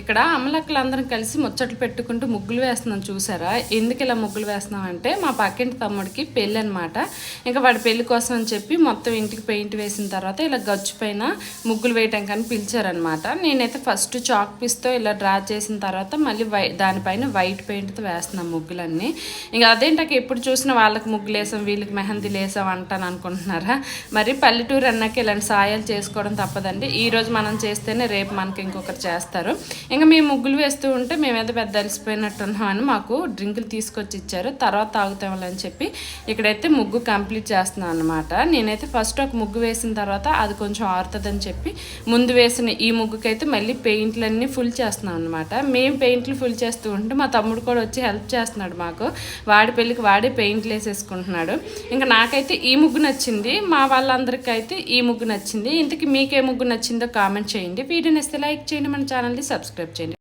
ఇక్కడ అమలక్కలు అందరం కలిసి ముచ్చట్లు పెట్టుకుంటూ ముగ్గులు వేస్తున్నాం చూసారా? ఎందుకు ఇలా ముగ్గులు వేస్తున్నాం అంటే మా పక్కింటి తమ్ముడికి పెళ్ళి అనమాట ఇంకా వాడి పెళ్ళి కోసం అని చెప్పి మొత్తం ఇంటికి పెయింట్ వేసిన తర్వాత ఇలా గచ్చు పైన ముగ్గులు వేయటం కానీ పిలిచారనమాట నేనైతే ఫస్ట్ చాక్ పీస్తో ఇలా డ్రా చేసిన తర్వాత మళ్ళీ వై దానిపైన వైట్ పెయింట్తో వేస్తున్నాం ముగ్గులన్నీ. ఇంకా అదేంటాక ఎప్పుడు చూసినా వాళ్ళకి ముగ్గులు వేసాం వీళ్ళకి మెహందీలు వేసాం అంటాను అనుకుంటున్నారా? మరి పల్లెటూరు అన్నాక ఇలాంటి సాయాలు చేసుకోవడం తప్పదండి. ఈ రోజు మనం చేస్తేనే రేపు మనకి ఇంకొకరు చేస్తారు. ఇంకా మేము ముగ్గులు వేస్తూ ఉంటే మేమేదో పెద్ద అలసిపోయినట్టున్నామని మాకు డ్రింకులు తీసుకొచ్చి ఇచ్చారు. తర్వాత తాగుతామని చెప్పి ఇక్కడైతే ముగ్గు కంప్లీట్ చేస్తున్నాను అనమాట నేనైతే ఫస్ట్ ఒక ముగ్గు వేసిన తర్వాత అది కొంచెం ఆరుతుందని చెప్పి ముందు వేసిన ఈ ముగ్గుకైతే మళ్ళీ పెయింట్లన్నీ ఫుల్ చేస్తున్నాం అనమాట మేము పెయింట్లు ఫుల్ చేస్తూ ఉంటే మా తమ్ముడు కూడా వచ్చి హెల్ప్ చేస్తున్నాడు మాకు. వాడి పెళ్ళికి వాడే పెయింట్లు వేసేసుకుంటున్నాడు. ఇంకా నాకైతే ఈ ముగ్గు నచ్చింది. మా వాళ్ళందరికీ అయితే ఈ ముగ్గు నచ్చింది. ఇంతకీ మీకే ముగ్గు నచ్చిందో కామెంట్ చేయండి. వీడియోని ఇస్తే లైక్ చేయండి. మన ఛానల్ని సబ్స్క్రైబ్ చేయండి